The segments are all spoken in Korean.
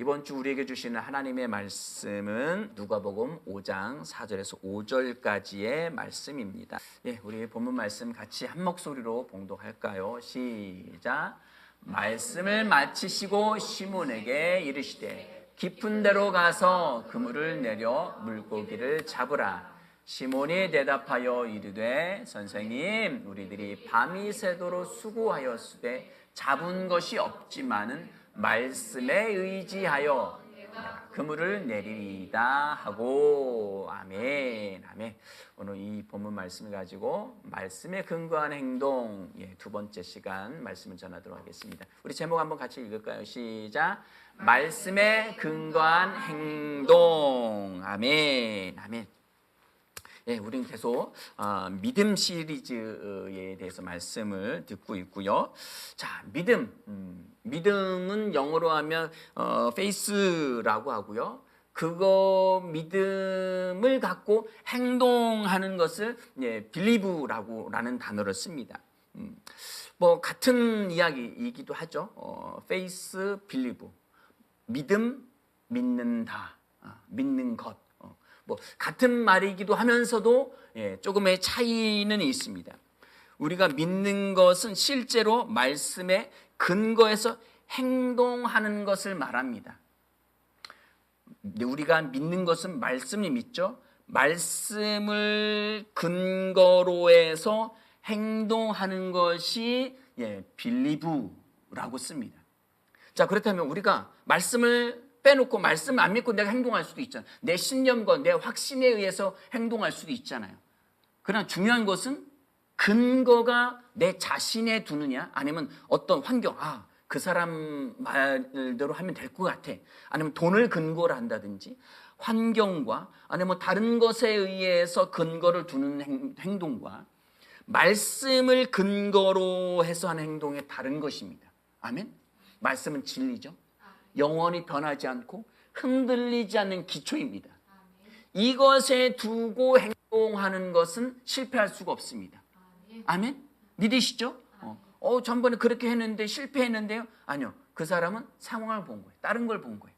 이번 주 우리에게 주시는 하나님의 말씀은 누가복음 5장 4절에서 5절까지의 말씀입니다. 예, 우리 본문 말씀 같이 한 목소리로 봉독할까요? 시작. 말씀을 마치시고 시몬에게 이르시되 깊은 데로 가서 그물을 내려 물고기를 잡으라. 시몬이 대답하여 이르되 선생님 우리들이 밤이 새도록 수고하였으되 잡은 것이 없지만은 말씀에 의지하여 그물을 내리리다 하고. 아멘 아멘. 오늘 이 본문 말씀을 가지고 말씀에 근거한 행동 예, 두 번째 시간 말씀을 전하도록 하겠습니다. 우리 제목 한번 같이 읽을까요? 시작. 말씀에 근거한 행동. 아멘 아멘 예, 우리는 계속 어, 믿음 시리즈에 대해서 말씀을 듣고 있고요. 자, 믿음, 음, 믿음은 영어로 하면 어, faith라고 하고요. 그거 믿음을 갖고 행동하는 것을 예, believe라고라는 단어를 씁니다. 음, 뭐 같은 이야기이기도 하죠. 어, faith, believe, 믿음, 믿는다, 아, 믿는 것. 어, 뭐 같은 말이기도 하면서도 예, 조금의 차이는 있습니다. 우리가 믿는 것은 실제로 말씀에 근거해서 행동하는 것을 말합니다. 우리가 믿는 것은 말씀이 믿죠. 말씀을 근거로 해서 행동하는 것이 예, 빌리브라고 씁니다. 자, 그렇다면 우리가 말씀을 빼놓고 말씀을 안 믿고 내가 행동할 수도 있잖아요. 내 신념과 내 확신에 의해서 행동할 수도 있잖아요. 그러나 중요한 것은 근거가 내 자신에 두느냐 아니면 어떤 환경, 아, 그 사람 말대로 하면 될 것 같아. 아니면 돈을 근거로 한다든지 환경과 아니면 뭐 다른 것에 의해서 근거를 두는 행, 행동과 말씀을 근거로 해서 하는 행동의 다른 것입니다. 아멘? 말씀은 진리죠. 영원히 변하지 않고 흔들리지 않는 기초입니다. 이것에 두고 행동하는 것은 실패할 수가 없습니다. 아멘? 믿으시죠? 어, 어, 전번에 그렇게 했는데 실패했는데요? 아니요. 그 사람은 상황을 본 거예요. 다른 걸 본 거예요.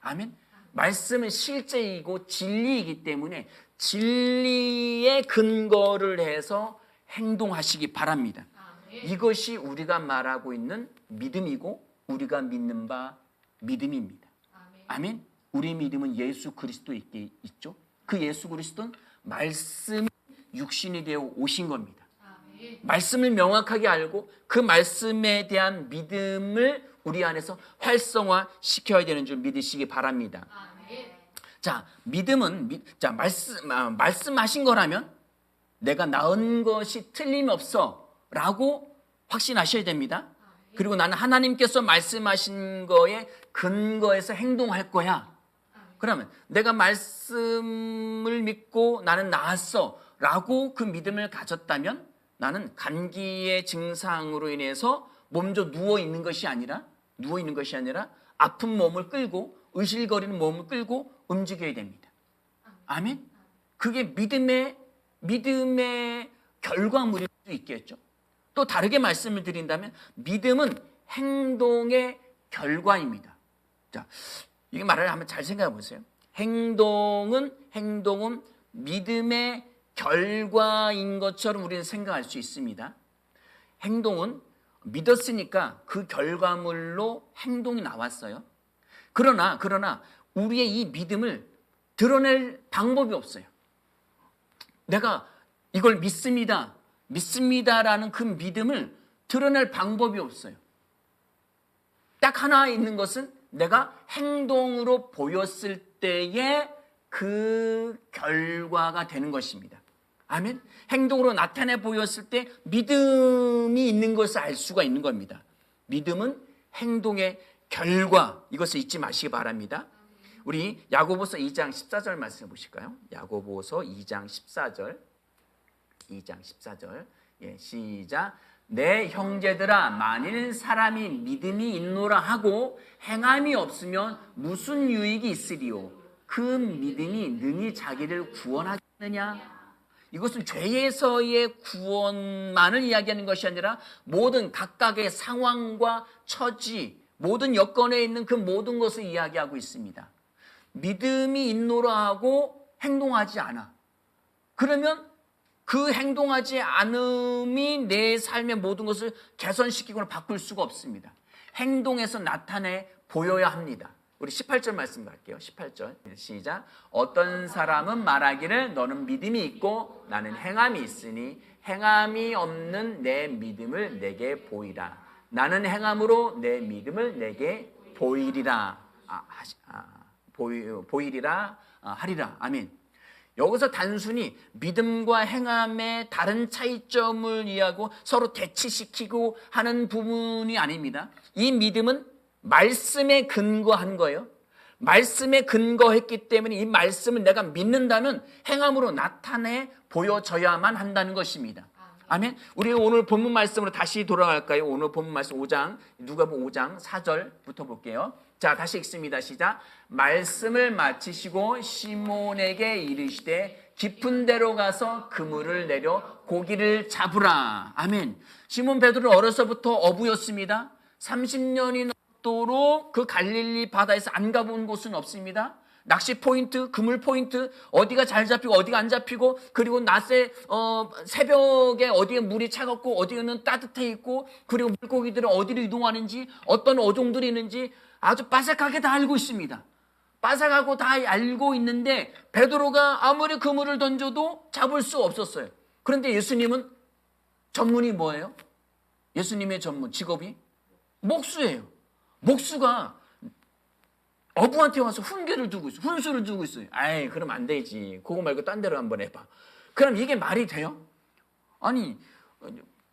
아멘? 말씀은 실제이고 진리이기 때문에 진리의 근거를 해서 행동하시기 바랍니다. 이것이 우리가 말하고 있는 믿음이고 우리가 믿는 바 믿음입니다. 아멘. 우리 믿음은 예수 그리스도 있게 있죠. 그 예수 그리스도는 말씀이 육신이 되어 오신 겁니다. 말씀을 명확하게 알고 그 말씀에 대한 믿음을 우리 안에서 활성화 시켜야 되는 줄 믿으시기 바랍니다. 자, 믿음은 미- 자 말씀 아, 말씀하신 거라면 내가 낳은 것이 틀림없어라고 확신하셔야 됩니다. 그리고 나는 하나님께서 말씀하신 거에 근거해서 행동할 거야. 그러면 내가 말씀을 믿고 나는 나았어 라고 그 믿음을 가졌다면 나는 감기의 증상으로 인해서 몸져 누워 있는 것이 아니라 누워 있는 것이 아니라 아픈 몸을 끌고 의실거리는 몸을 끌고 움직여야 됩니다. 아멘. 그게 믿음의 믿음의 결과물일 수 있겠죠. 또 다르게 말씀을 드린다면 믿음은 행동의 결과입니다. 자, 이게 말을 한번 잘 생각해 보세요. 행동은 행동은 믿음의 결과인 것처럼 우리는 생각할 수 있습니다. 행동은 믿었으니까 그 결과물로 행동이 나왔어요. 그러나 그러나 우리의 이 믿음을 드러낼 방법이 없어요. 내가 이걸 믿습니다. 믿습니다라는 그 믿음을 드러낼 방법이 없어요. 딱 하나 있는 것은 내가 행동으로 보였을 때의 그 결과가 되는 것입니다. 아멘. 행동으로 나타내 보였을 때 믿음이 있는 것을 알 수가 있는 겁니다. 믿음은 행동의 결과. 이것을 잊지 마시기 바랍니다. 우리 야고보서 2장 14절 말씀 보실까요? 야고보서 2장 14절. 2장 14절. 예, 시작. 내 형제들아 만일 사람이 믿음이 있노라 하고 행함이 없으면 무슨 유익이 있으리요 그 믿음이 능히 자기를 구원하겠느냐 이것은 죄에서의 구원만을 이야기하는 것이 아니라 모든 각각의 상황과 처지 모든 여건에 있는 그 모든 것을 이야기하고 있습니다. 믿음이 있노라 하고 행동하지 않아. 그러면 그 행동하지 않음이 내 삶의 모든 것을 개선시키거나 바꿀 수가 없습니다. 행동에서 나타내 보여야 합니다. 우리 18절 말씀 갈게요. 18절. 시작. 어떤 사람은 말하기를 너는 믿음이 있고 나는 행함이 있으니 행함이 없는 내 믿음을 내게 보이라. 나는 행함으로 내 믿음을 내게 보이리라. 아, 아, 보이, 보이리라 아, 하리라. 아멘. 여기서 단순히 믿음과 행함의 다른 차이점을 이해하고 서로 대치시키고 하는 부분이 아닙니다. 이 믿음은 말씀에 근거한 거예요. 말씀에 근거했기 때문에 이 말씀을 내가 믿는다면 행함으로 나타내 보여져야만 한다는 것입니다. 아멘. 우리 오늘 본문 말씀으로 다시 돌아갈까요? 오늘 본문 말씀 5장 누가복음 5장 4절부터 볼게요. 자, 다시 읽습니다. 시작. 말씀을 마치시고 시몬에게 이르시되 깊은 데로 가서 그물을 내려 고기를 잡으라. 아멘. 시몬 베드로는 어려서부터 어부였습니다. 30년이 넘도록 그 갈릴리 바다에서 안 가본 곳은 없습니다. 낚시 포인트, 그물 포인트, 어디가 잘 잡히고 어디가 안 잡히고, 그리고 낮에 어, 새벽에 어디에 물이 차갑고 어디는 따뜻해 있고, 그리고 물고기들은 어디로 이동하는지, 어떤 어종들이 있는지 아주 빠삭하게 다 알고 있습니다. 빠삭하고 다 알고 있는데 베드로가 아무리 그물을 던져도 잡을 수 없었어요. 그런데 예수님은 전문이 뭐예요? 예수님의 전문 직업이 목수예요. 목수가 어부한테 와서 훈계를 두고 있어. 훈수를 두고 있어요. 아이, 그럼 안 되지. 그거 말고 딴 데로 한번 해봐. 그럼 이게 말이 돼요? 아니,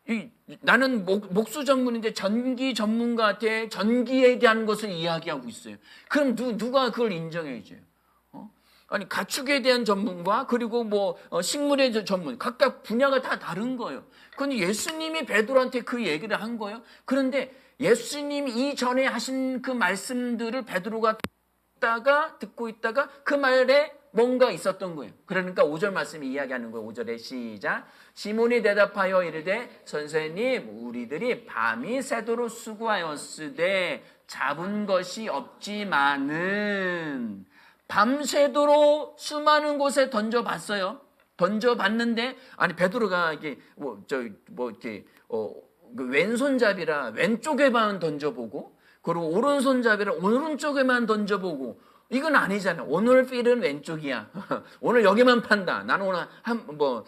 이, 나는 목, 목수 전문인데 전기 전문가한테 전기에 대한 것을 이야기하고 있어요. 그럼 누, 누가 그걸 인정해줘요? 어? 아니, 가축에 대한 전문가, 그리고 뭐, 어, 식물의 저- 전문, 각각 분야가 다 다른 거예요. 근데 예수님이 베드로한테 그 얘기를 한 거예요. 그런데 예수님이 이전에 하신 그 말씀들을 베드로가 듣다가 듣고 있다가 그 말에 뭔가 있었던 거예요. 그러니까 5절 말씀이 이야기하는 거예요. 5절에 시작. 시몬이 대답하여 이르되 선생님 우리들이 밤이 새도록 수고하였으되 잡은 것이 없지만은 밤새도록 수많은 곳에 던져봤어요. 던져봤는데 아니 베드로가 이게 뭐 저뭐 이렇게 어, 그 왼손잡이라 왼쪽에만 던져보고 그리고 오른손잡이라 오른쪽에만 던져보고 이건 아니잖아요. 오늘 필은 왼쪽이야. 오늘 여기만 판다. 나는 오늘 한 뭐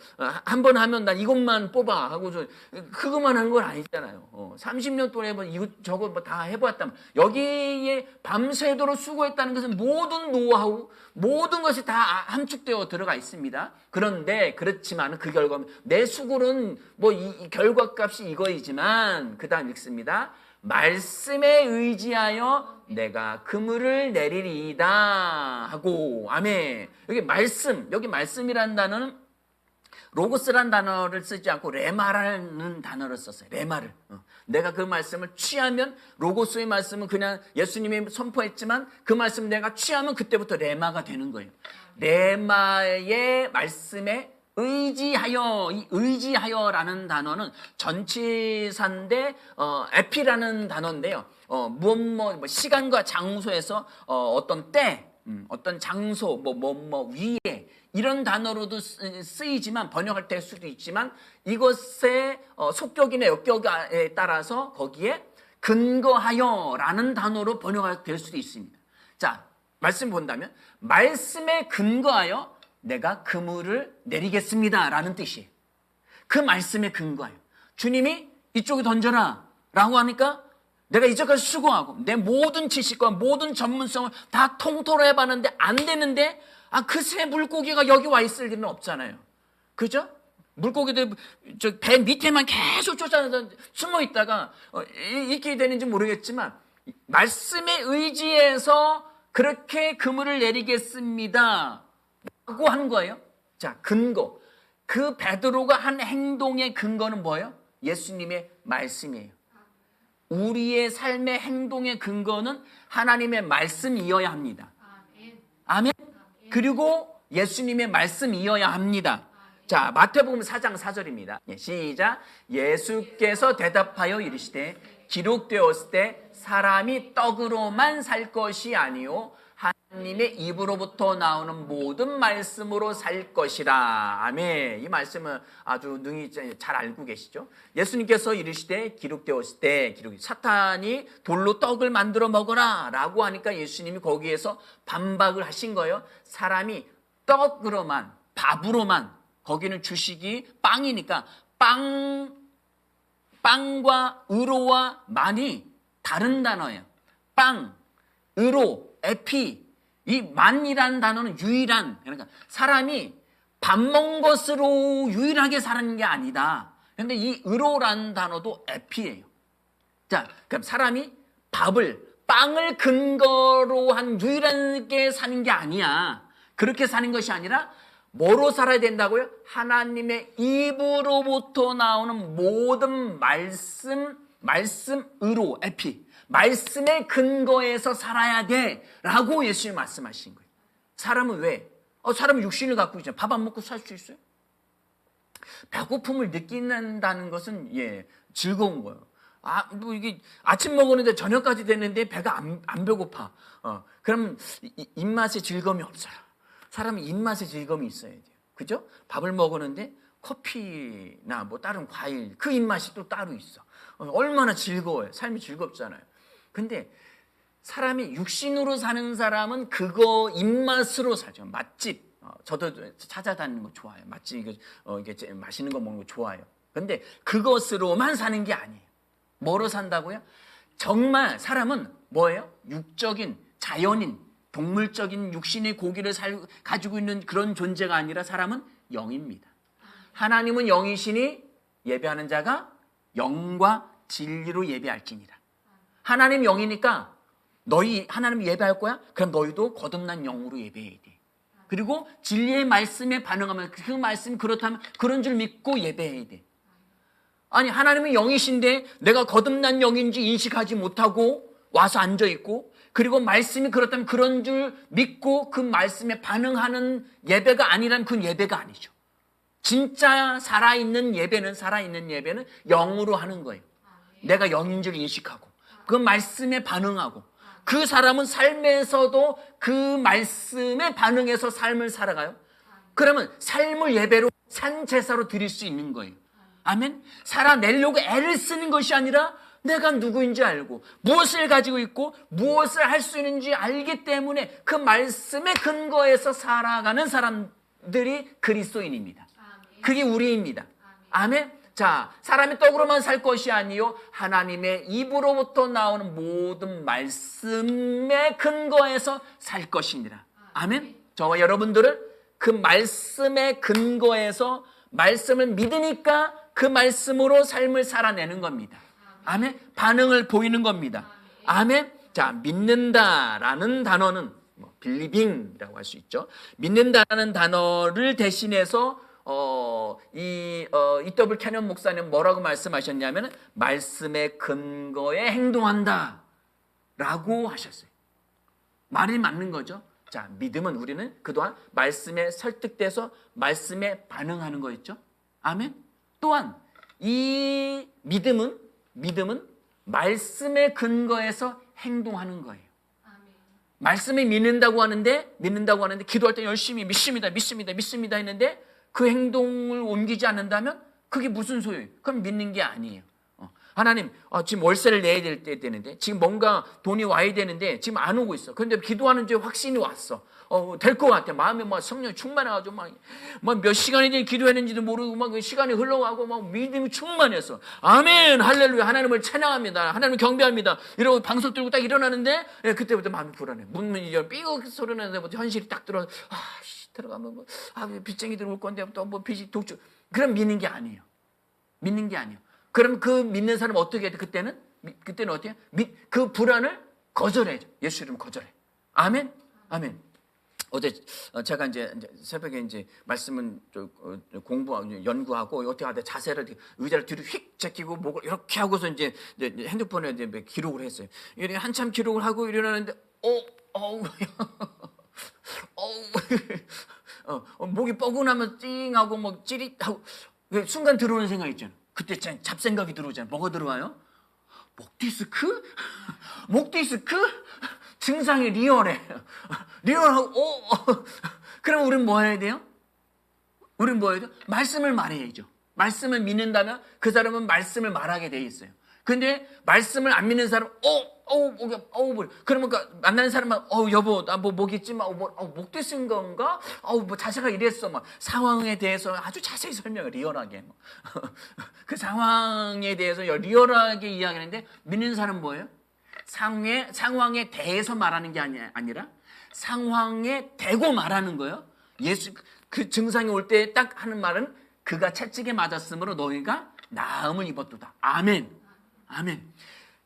한 번 하면 난 이것만 뽑아 하고 저 그것만 한 건 아니잖아요. 어, 30년 동안 해본 이거 저거 뭐 다 해보았다면 여기에 밤새도록 수고했다는 것은 모든 노하우 모든 것이 다 함축되어 들어가 있습니다. 그런데 그렇지만 그 결과 내 수고는 뭐이 결과 값이 이거이지만 그 다음 읽습니다. 말씀에 의지하여 내가 그물을 내리리이다 하고 아멘. 여기 말씀 여기 말씀이라는 단어는 로고스란 단어를 쓰지 않고 레마라는 단어를 썼어요. 레마를. 어. 내가 그 말씀을 취하면 로고스의 말씀은 그냥 예수님이 선포했지만 그 말씀 내가 취하면 그때부터 레마가 되는 거예요. 레마의 말씀에 의지하여 이 의지하여라는 단어는 전치사인데 어, 에피라는 단어인데요. 어, 무엇 뭐, 뭐 시간과 장소에서 어, 어떤 때, 음, 어떤 장소, 뭐뭐뭐 위에 이런 단어로도 쓰- 쓰이지만 번역할 때 수도 있지만 이것의 어, 속격이나 역격에 따라서 거기에 근거하여라는 단어로 번역할 될 수도 있습니다. 자, 말씀 본다면 말씀에 근거하여 내가 그물을 내리겠습니다라는 뜻이에요. 그 말씀에 근거하여 주님이 이쪽에 던져라 라고 하니까 내가 이제까지 수고하고 내 모든 지식과 모든 전문성을 다 통틀어 해봤는데 안 되는데 아 그새 물고기가 여기 와 있을 일은 없잖아요. 그죠? 물고기들 저 배 밑에만 계속 쫓아서 숨어 있다가 어, 이- 이렇게 되는지 모르겠지만 말씀에 의지해서 그렇게 그물을 내리겠습니다. 라고 하는 거예요. 자, 근거. 그 베드로가 한 행동의 근거는 뭐예요? 예수님의 말씀이에요. 우리의 삶의 행동의 근거는 하나님의 말씀이어야 합니다. 아멘. 그리고 예수님의 말씀이어야 합니다. 자, 마태복음 4장 4절입니다. 예, 시작. 예수께서 대답하여 이르시되 기록되었을 때 사람이 떡으로만 살 것이 아니요 하나님의 입으로부터 나오는 모든 말씀으로 살 것이라. 아멘. 이 말씀은 아주 능히 잘 알고 계시죠? 예수님께서 이르시되 기록되었을 때 기록 사탄이 돌로 떡을 만들어 먹어라라고 하니까 예수님이 거기에서 반박을 하신 거예요. 사람이 떡으로만 밥으로만 거기는 주식이 빵이니까 빵 빵과 의로와 만이 다른 단어예요. 빵, 의로, 에피. 이 만이라는 단어는 유일한 그러니까 사람이 밥 먹은 것으로 유일하게 사는 게 아니다. 그런데 이 의로라는 단어도 에피예요. 자, 그럼 사람이 밥을 빵을 근거로 한 유일하게 사는 게 아니야. 그렇게 사는 것이 아니라 뭐로 살아야 된다고요? 하나님의 입으로부터 나오는 모든 말씀, 말씀으로 에피, 말씀의 근거에서 살아야 돼. 라고 예수님 말씀하신 거예요. 사람은 왜? 어, 사람은 육신을 갖고 있잖아요. 밥안 먹고 살 수 있어요? 배고픔을 느낀다는 것은, 예, 즐거운 거예요. 아, 뭐 이게 아침 먹었는데 저녁까지 됐는데 배가 안, 안 배고파. 어, 그럼 이- 입맛에 즐거움이 없어요. 사람은 입맛에 즐거움이 있어야 돼요. 그죠? 밥을 먹었는데 커피나 뭐 다른 과일 그 입맛이 또 따로 있어. 어, 얼마나 즐거워요. 삶이 즐겁잖아요. 근데 사람이 육신으로 사는 사람은 그거 입맛으로 살죠. 맛집. 어, 저도 찾아다니는 거 좋아요. 맛집 이게 어, 이게 제- 맛있는 거 먹는 거 좋아요. 근데 그것으로만 사는 게 아니에요. 뭐로 산다고요? 정말 사람은 뭐예요? 육적인 자연인 동물적인 육신의 고기를 살, 가지고 있는 그런 존재가 아니라 사람은 영입니다. 하나님은 영이시니 예배하는 자가 영과 진리로 예배할지니라. 하나님 영이니까 너희 하나님 예배할 거야? 그럼 너희도 거듭난 영으로 예배해야 돼. 그리고 진리의 말씀에 반응하면 그 말씀이 그렇다면 그런 줄 믿고 예배해야 돼. 아니 하나님은 영이신데 내가 거듭난 영인지 인식하지 못하고 와서 앉아 있고 그리고 말씀이 그렇다면 그런 줄 믿고 그 말씀에 반응하는 예배가 아니란 그 예배가 아니죠. 진짜 살아있는 예배는 살아있는 예배는 영으로 하는 거예요. 내가 영인 줄 인식하고 그 말씀에 반응하고 그 사람은 삶에서도 그 말씀에 반응해서 삶을 살아가요. 그러면 삶을 예배로 산 제사로 드릴 수 있는 거예요. 아멘. 살아내려고 애를 쓰는 것이 아니라 내가 누구인지 알고 무엇을 가지고 있고 무엇을 할 수 있는지 알기 때문에 그 말씀의 근거에서 살아가는 사람들이 그리스도인입니다. 그게 우리입니다. 아멘. 자, 사람이 떡으로만 살 것이 아니요 하나님의 입으로부터 나오는 모든 말씀의 근거에서 살 것입니다. 아멘. 저와 여러분들은 그 말씀의 근거에서 말씀을 믿으니까 그 말씀으로 삶을 살아내는 겁니다. 아멘. 반응을 보이는 겁니다. 아멘. 자, 믿는다라는 단어는 뭐 빌리빙이라고 할 수 있죠. 믿는다라는 단어를 대신해서 어, 이 어, 이더블 캐년 목사님 뭐라고 말씀하셨냐면 말씀의 근거에 행동한다 라고 하셨어요. 말이 맞는 거죠. 자, 믿음은 우리는 그동안 말씀에 설득돼서 말씀에 반응하는 거였죠. 아멘. 또한 이 믿음은 믿음은 말씀의 근거에서 행동하는 거예요. 말씀에 믿는다고 하는데 믿는다고 하는데 기도할 때 열심히 믿습니다, 믿습니다, 믿습니다 했는데 그 행동을 옮기지 않는다면 그게 무슨 소용이에요? 그럼 믿는 게 아니에요. 어, 하나님 어, 지금 월세를 내야 될 때 되는데 지금 뭔가 돈이 와야 되는데 지금 안 오고 있어. 그런데 기도하는 중에 확신이 왔어. 어, 될 것 같아. 마음에 막 성령이 충만해가지고 막, 막 몇 시간이 기도했는지도 모르고 막그 시간이 흘러가고 막 믿음이 충만해서 아멘 할렐루야 하나님을 찬양합니다. 하나님을 경배합니다. 이러고 방석 들고 딱 일어나는데 예, 그때부터 마음이 불안해. 문문이 열 삐걱 소리 나는데부터 현실이 딱 들어. 아, 씨, 들어가면 뭐, 아, 빚쟁이들 올 건데 또 뭐 빚이 독주. 그럼 믿는 게 아니에요. 믿는 게 아니에요. 그럼 그 믿는 사람 어떻게 해야 돼? 그때는 미- 그때는 어떻게? 해요? 믿- 그 불안을 거절해야죠. 예수 이름 거절해. 아멘. 아멘. 어제 어, 제가 이제, 새벽에 이제 말씀은 좀, 어, 공부하고 연구하고 어떻게 하다 자세를 의자를 뒤로 휙 제끼고 목을 이렇게 하고서 이제, 핸드폰에 몇 기록을 했어요. 이렇게 한참 기록을 하고 일어나는데 어 어우 어, 어, 목이 뻐근하면 찡하고 뭐 찌릿하고 그 순간 들어오는 생각 있잖아. 그때 참 잡생각이 들어오잖아. 뭐가 들어와요? 목 디스크? 목 디스크? 증상이 리얼해. 리얼하고, 어, 어. 그럼 우리는 뭐 해야 돼요? 우리는 뭐 해야 돼요? 말씀을 말해야죠. 말씀을 믿는다면 그 사람은 말씀을 말하게 돼 있어요. 근데 말씀을 안 믿는 사람, 어, 어, 목이, 어, 뭐, 그러면 그 만나는 사람은, 어, 여보, 나 뭐 목 있지 마, 어, 뭐, 어, 목 드신 건가? 어, 뭐 자세가 이랬어, 막 상황에 대해서 아주 자세히 설명을 리얼하게, 뭐. 그 상황에 대해서 리얼하게 이야기하는데 믿는 사람 은 뭐예요? 상황에 상황에 대해서 말하는 게 아니, 아니라 상황에 대고 말하는 거예요. 예수 그 증상이 올 때 딱 하는 말은 그가 채찍에 맞았으므로 너희가 나음을 입었도다. 아멘. 아멘.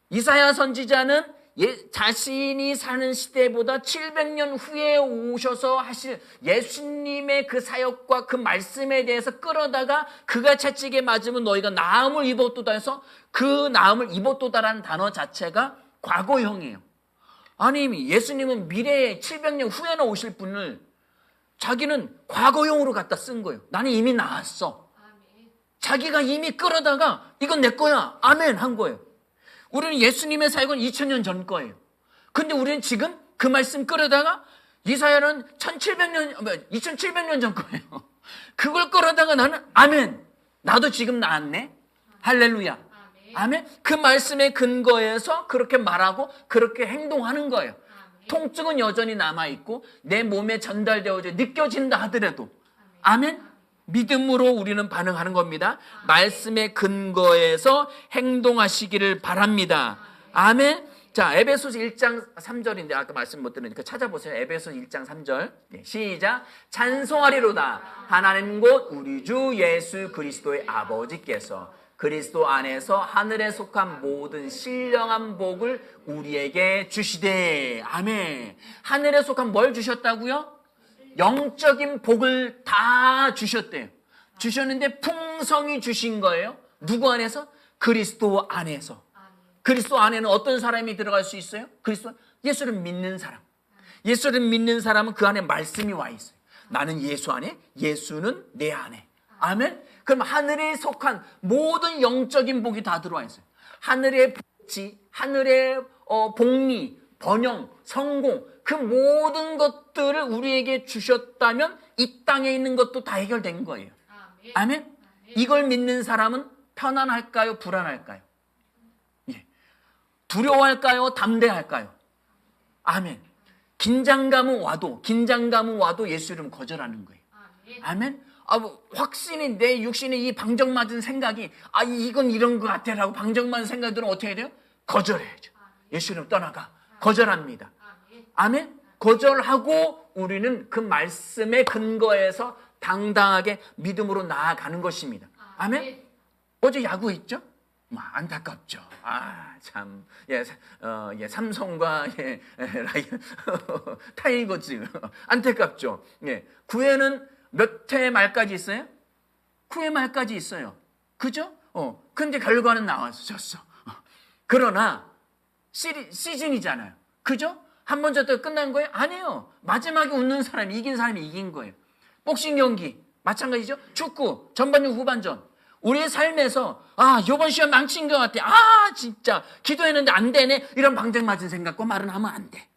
이사야 선지자는 예, 자신이 사는 시대보다 700년 후에 오셔서 하실 예수님의 그 사역과 그 말씀에 대해서 끌어다가 그가 채찍에 맞으면 너희가 나음을 입었도다 해서 그 나음을 입었도다라는 단어 자체가 과거형이에요. 아니 예수님은 미래에 700년 후에나 오실 분을 자기는 과거형으로 갖다 쓴 거예요. 나는 이미 나왔어. 자기가 이미 끌어다가 이건 내 거야. 아멘 한 거예요. 우리는 예수님의 사역은 2000년 전 거예요. 근데 우리는 지금 그 말씀 끌어다가 이사야는 1700년, 2700년 전 거예요. 그걸 끌어다가 나는 아멘. 나도 지금 나왔네. 할렐루야. 아멘. 그 말씀의 근거에서 그렇게 말하고 그렇게 행동하는 거예요. 통증은 여전히 남아 있고 내 몸에 전달되어져 느껴진다 하더라도 아멘. 믿음으로 우리는 반응하는 겁니다. 말씀의 근거에서 행동하시기를 바랍니다. 아멘. 자, 에베소서 1장 3절인데 아까 말씀 못 들으니까 찾아보세요. 에베소 1장 3절. 네, 시작. 찬송하리로다. 하나님 곧 우리 주 예수 그리스도의 아버지께서 그리스도 안에서 하늘에 속한 모든 신령한 복을 우리에게 주시되. 아멘. 하늘에 속한 뭘 주셨다고요? 영적인 복을 다 주셨대요. 주셨는데 풍성이 주신 거예요. 누구 안에서? 그리스도 안에서. 그리스도 안에는 어떤 사람이 들어갈 수 있어요? 그리스도 예수를 믿는 사람. 예수를 믿는 사람은 그 안에 말씀이 와 있어요. 나는 예수 안에, 예수는 내 안에. 아멘. 그럼 하늘에 속한 모든 영적인 복이 다 들어와 있어요. 하늘의 복지, 하늘의 어, 복리, 번영, 성공, 그 모든 것들을 우리에게 주셨다면 이 땅에 있는 것도 다 해결된 거예요. 아멘. 이걸 믿는 사람은 편안할까요? 불안할까요? 예. 두려워할까요? 담대할까요? 아멘. 긴장감은 와도 긴장감은 와도 예수 이름 거절하는 거예요. 아멘. 아, 뭐, 확신이 내 육신에 이 방정 맞은 생각이 아 이건 이런 것 같아라고 방정 맞은 생각들은 어떻게 해야 돼요? 거절해야죠. 예수 이름 떠나가 거절합니다. 아멘. 거절하고 우리는 그 말씀의 근거에서 당당하게 믿음으로 나아가는 것입니다. 아멘. 어제 야구 있죠? 뭐 안타깝죠. 아, 참. 예, 어, 예, 삼성과 예, 라이언 타이거즈 안타깝죠. 예. 9회는 몇 회 말까지 있어요? 9회 말까지 있어요. 그죠? 어. 근데 결과는 졌어. 그러나 시리, 시즌이잖아요. 그죠? 한 번 졌다가 끝난 거예요? 아니에요. 마지막에 웃는 사람이 이긴 사람이 이긴 거예요. 복싱 경기 마찬가지죠. 축구 전반전 후반전 우리의 삶에서 아 이번 시험 망친 것 같아. 아 진짜 기도했는데 안 되네. 이런 방정 맞은 생각과 말은 하면 안 돼.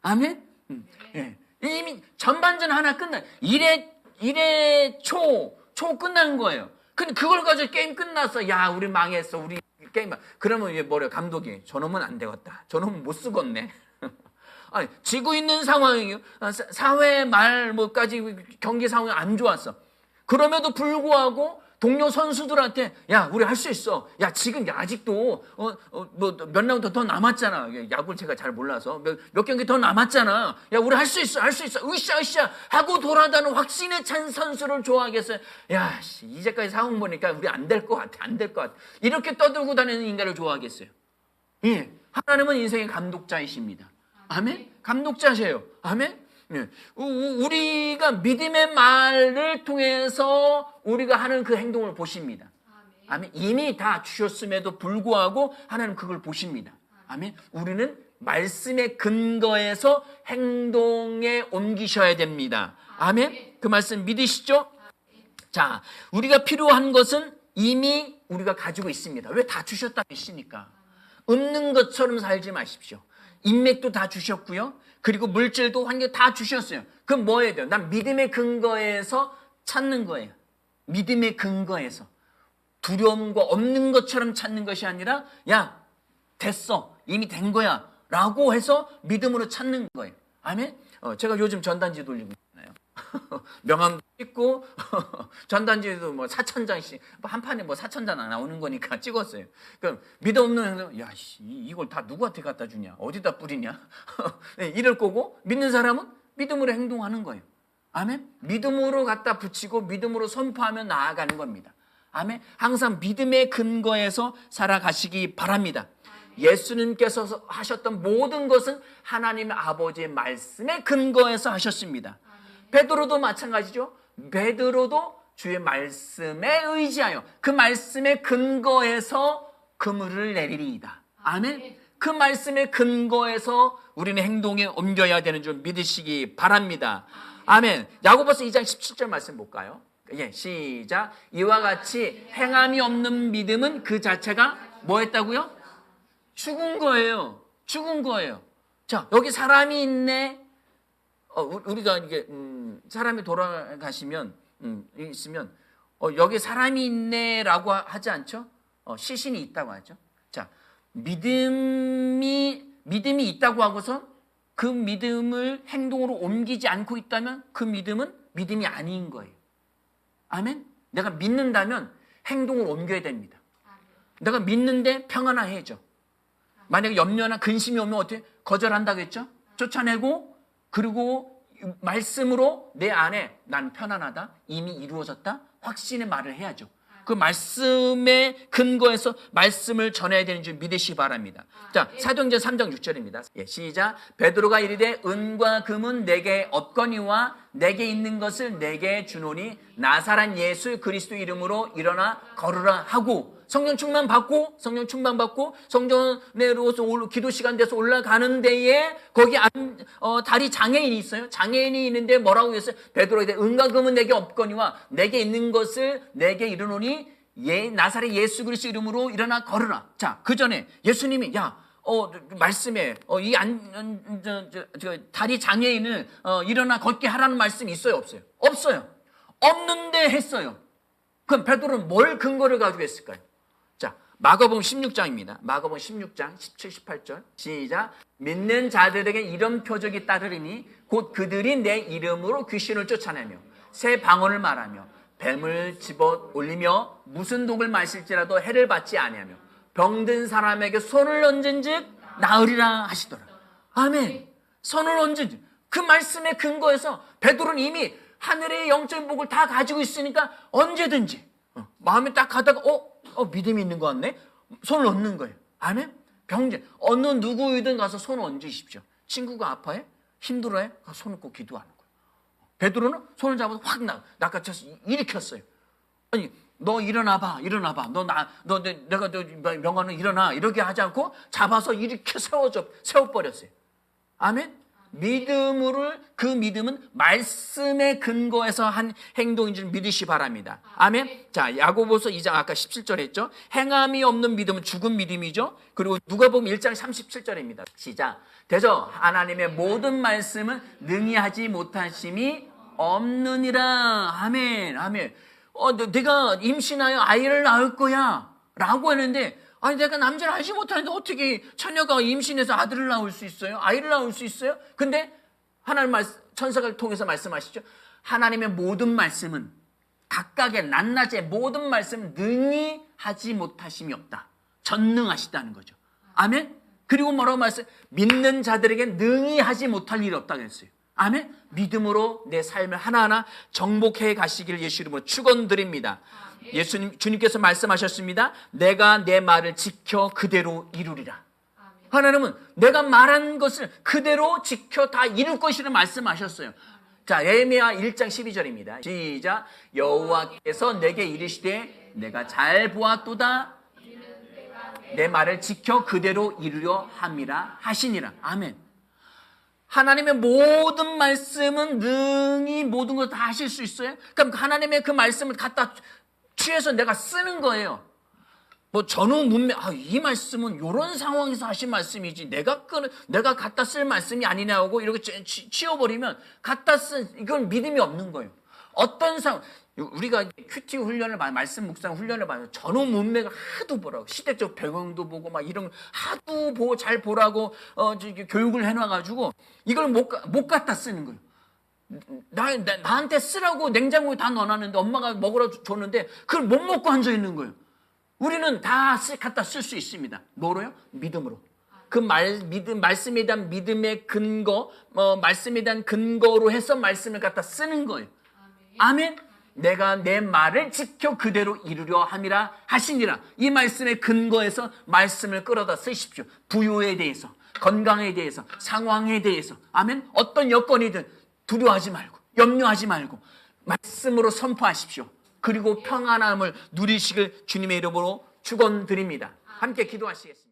아멘. 음, 예. 이미 전반전 하나 끝나. 1회 1회 초 초 끝난 거예요. 근데 그걸 가지고 게임 끝났어. 야 우리 망했어. 우리 게임 그러면 이게 뭐래 감독이 저놈은 안 되겠다. 저놈은 못 쓰겠네. 아니, 지고 있는 상황이에요. 아, 사회 말 뭐까지 경기 상황이 안 좋았어. 그럼에도 불구하고 동료 선수들한테 야 우리 할 수 있어. 야 지금 아직도 어, 어, 뭐몇 라운드 더 남았잖아. 야구를 제가 잘 몰라서 몇, 몇 경기 더 남았잖아. 야 우리 할 수 있어, 할 수 있어. 으쌰 으쌰 하고 돌아다는 확신에 찬 선수를 좋아하겠어요. 야 씨, 이제까지 상황 보니까 우리 안 될 것 같아, 안 될 것 같아. 이렇게 떠들고 다니는 인간을 좋아하겠어요. 예, 하나님은 인생의 감독자이십니다. 아멘. 감독자세요. 아멘. 예. 우리가 믿음의 말을 통해서 우리가 하는 그 행동을 보십니다. 아멘. 이미 다 주셨음에도 불구하고 하나님 그걸 보십니다. 아멘. 우리는 말씀의 근거에서 행동에 옮기셔야 됩니다. 아멘. 그 말씀 믿으시죠? 자, 우리가 필요한 것은 이미 우리가 가지고 있습니다. 왜 다 주셨다 했으니까. 없는 것처럼 살지 마십시오. 인맥도 다 주셨고요. 그리고 물질도 환경 다 주셨어요. 그럼 뭐 해야 돼요? 난 믿음의 근거에서 찾는 거예요. 믿음의 근거에서. 두려움과 없는 것처럼 찾는 것이 아니라 야 됐어 이미 된 거야 라고 해서 믿음으로 찾는 거예요 아멘 어, 제가 요즘 전단지 돌리고 명함도 찍고 전단지도 뭐 4천 장씩 뭐한 판에 뭐 4천 장 나오는 거니까 찍었어요 그럼 믿음 없는 야 씨, 이걸 다 누구한테 갖다 주냐 어디다 뿌리냐 네, 이럴 거고 믿는 사람은 믿음으로 행동하는 거예요 아멘 믿음으로 갖다 붙이고 믿음으로 선포하며 나아가는 겁니다 아멘. 항상 믿음의 근거에서 살아가시기 바랍니다. 예수님께서 하셨던 모든 것은 하나님 아버지의 말씀의 근거에서 하셨습니다. 베드로도 마찬가지죠. 베드로도 주의 말씀에 의지하여 그 말씀의 근거에서 그물을 내리리이다. 아멘. 그 말씀의 근거에서 우리는 행동에 옮겨야 되는 줄 믿으시기 바랍니다. 아멘. 야고보서 2장 17절 말씀 볼까요? 예, 시작. 이와 같이 행함이 없는 믿음은 그 자체가 뭐 했다고요? 죽은 거예요. 죽은 거예요. 자, 여기 사람이 있네. 어, 우- 우리가 이게 음, 사람이 돌아가시면 음, 있으면 어, 여기 사람이 있네라고 하- 하지 않죠? 어, 시신이 있다고 하죠. 자, 믿음이 믿음이 있다고 하고서 그 믿음을 행동으로 옮기지 않고 있다면 그 믿음은 믿음이 아닌 거예요. 아멘? 내가 믿는다면 행동을 옮겨야 됩니다. 내가 믿는데 평안해져. 만약에 염려나 근심이 오면 어떻게 거절한다고 했죠? 쫓아내고 그리고 말씀으로 내 안에 난 편안하다. 이미 이루어졌다. 확신의 말을 해야죠. 그 말씀의 근거에서 말씀을 전해야 되는 줄 믿으시 기 바랍니다. 자, 사도행전 3장 6절입니다. 예, 시작. 베드로가 이르되 은과 금은 내게 없거니와 내게 있는 것을 내게 주노니 나사란 예수 그리스도 이름으로 일어나 걸으라 하고 성령 충만 받고 성령 충만 받고 성전으로서 올- 기도 시간 돼서 올라가는 데에 거기 안, 어, 다리 장애인이 있어요. 장애인이 있는데 뭐라고 했어요? 베드로에게 은과 금은 내게 없거니와 내게 있는 것을 내게 이르노니 예 나사렛 예수 그리스도 이름으로 일어나 걸으라. 자, 그 전에 예수님이 야 어, 말씀에, 어, 이 안, 음, 저, 저, 저, 다리 장애인을, 어, 일어나 걷게 하라는 말씀이 있어요? 없어요? 없어요. 없는데 했어요. 그럼 베드로는 뭘 근거를 가지고 했을까요? 자, 마가복음 16장입니다. 마가복음 16장 17, 18절. 시작. 믿는 자들에게 이런 표적이 따르리니 곧 그들이 내 이름으로 귀신을 쫓아내며 새 방언을 말하며 뱀을 집어 올리며 무슨 독을 마실지라도 해를 받지 아니하며 병든 사람에게 손을 얹은즉 나으리라 하시더라. 아멘. 손을 얹은즉 그 말씀의 근거에서 베드로는 이미 하늘의 영적인 복을 다 가지고 있으니까 언제든지 어, 마음에 딱 가다가 어, 어 믿음이 있는 것 같네. 손을 얹는 거예요. 아멘. 병제 어느 누구이든 가서 손을 얹으십시오. 친구가 아파해 힘들어해 손을 꼭 기도하는 거예요. 베드로는 손을 잡아서 확 나, 낚아쳐서 일으켰어요. 아니, 너 일어나봐, 일어나봐. 너 나, 너, 내- 내가 너 명언은 일어나. 이렇게 하지 않고 잡아서 이렇게 세워줘, 세워버렸어요. 아멘? 믿음을, 그 믿음은 말씀의 근거에서 한 행동인 줄 믿으시 바랍니다. 아멘? 자, 야고보서 2장 아까 17절 했죠? 행함이 없는 믿음은 죽은 믿음이죠? 그리고 누가 보면 1장 37절입니다. 시작. 대저 하나님의 모든 말씀은 능히 하지 못하심이 없느니라. 아멘, 아멘. 어, 너- 내가 임신하여 아이를 낳을 거야. 라고 했는데, 아니, 내가 남자를 알지 못하는데 어떻게 처녀가 임신해서 아들을 낳을 수 있어요? 아이를 낳을 수 있어요? 근데 하나님 말, 천사를 통해서 말씀하시죠. 하나님의 모든 말씀은 각각의 낱낱의 모든 말씀은 능히 하지 못하심이 없다. 전능하시다는 거죠. 아멘? 그리고 뭐라고 말씀? 믿는 자들에게 능히 하지 못할 일이 없다고 했어요. 아멘? 믿음으로 내 삶을 하나하나 정복해 가시기를 예수 이름으로 축원드립니다. 예수님 주님께서 말씀하셨습니다. 내가 내 말을 지켜 그대로 이루리라. 하나님은 내가 말한 것을 그대로 지켜 다 이룰 것이라 말씀하셨어요. 자, 예레미야 1장 12절입니다. 시작. 여호와께서 내게 이르시되 내가 잘 보았도다. 내 말을 지켜 그대로 이루려 함이라 하시니라. 아멘. 하나님의 모든 말씀은 능히 모든 걸 다 하실 수 있어요? 그럼 하나님의 그 말씀을 갖다 취해서 내가 쓰는 거예요. 뭐 전후 문맥 아, 이 말씀은 이런 상황에서 하신 말씀이지 내가 끄 내가 갖다 쓸 말씀이 아니냐고 이렇게 치- 치- 치워버리면 갖다 쓴 이건 믿음이 없는 거예요. 어떤 상황 우리가 큐티 훈련을 봐 말씀 묵상 훈련을 봐요. 전후 문맥을 하도 보라고 시대적 배경도 보고 막 이런 거 하도 보고 잘 보라고 어 저기 교육을 해놔가지고 이걸 못 가- 못 갖다 쓰는 거예요. 나, 나 나한테 쓰라고 냉장고에 다 넣어놨는데 엄마가 먹으러 줬는데 그걸 못 먹고 앉아 있는 거예요. 우리는 다 쓰, 갖다 쓸 수 있습니다. 뭐로요? 믿음으로. 그 말, 믿음, 말씀에 대한 믿음의 근거, 어, 말씀에 대한 근거로 해서 말씀을 갖다 쓰는 거예요. 아멘. 내가 내 말을 지켜 그대로 이루려 함이라 하시니라. 이 말씀의 근거에서 말씀을 끌어다 쓰십시오. 부유에 대해서, 건강에 대해서, 상황에 대해서. 아멘. 어떤 여건이든 두려워하지 말고, 염려하지 말고, 말씀으로 선포하십시오. 그리고 평안함을 누리시길 주님의 이름으로 축원드립니다. 함께 기도하시겠습니다.